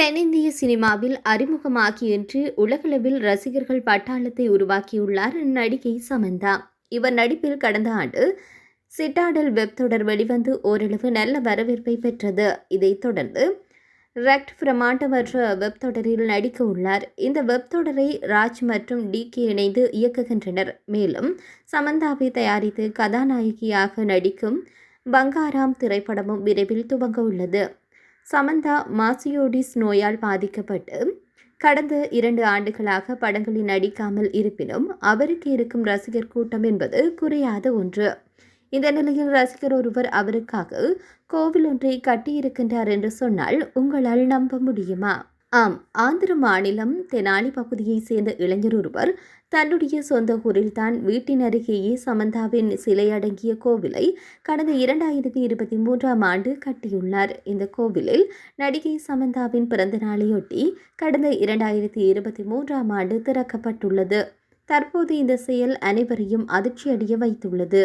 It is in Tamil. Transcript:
தென்னிந்திய சினிமாவில் அறிமுகமாகி என்று உலகளவில் ரசிகர்கள் பட்டாளத்தை உருவாக்கியுள்ளார் நடிகை சமந்தா. இவர் நடிப்பில் கடந்த ஆண்டு சிட்டாடல் வெப் தொடர் வெளிவந்து ஓரளவு நல்ல வரவேற்பை பெற்றது. இதைத் தொடர்ந்து ரெக்ட் பிரமாண்டமற்ற வெப் தொடரில் நடிக்க உள்ளார். இந்த வெப் தொடரை ராஜ் மற்றும் டி கே இணைந்து இயக்குகின்றனர். மேலும் சமந்தாவை தயாரித்து கதாநாயகியாக நடிக்கும் பங்காராம் திரைப்படமும் விரைவில் துவங்க உள்ளது. சமந்தா மாசியோடிஸ் நோயால் பாதிக்கப்பட்டு கடந்த இரண்டு ஆண்டுகளாக படங்களில் நடிக்காமல் இருப்பினும் அவருக்கு இருக்கும் ரசிகர் கூட்டம் என்பது குறையாத ஒன்று. இந்த நிலையில் ரசிகர் ஒருவர் அவருக்காக கோவில் ஒன்றை கட்டியிருக்கின்றார் என்று சொன்னால் உங்களால் நம்ப முடியுமா? ஆம் ஆந்திர மாநிலம் தெனாலி பகுதியைச் சேர்ந்த இளைஞர் ஒருவர் தன்னுடைய சொந்த ஊரில் தான் வீட்டின் அருகேயே சமந்தாவின் சிலை அடங்கிய கோவிலை கடந்த இரண்டாயிரத்தி இருபத்தி மூன்றாம் ஆண்டு கட்டியுள்ளார். இந்த கோவிலில் நடிகை சமந்தாவின் பிறந்த நாளையொட்டி கடந்த இரண்டாயிரத்தி இருபத்தி மூன்றாம் ஆண்டு திறக்கப்பட்டுள்ளது. தற்போது இந்த செயல் அனைவரையும் அதிர்ச்சியடைய வைத்துள்ளது.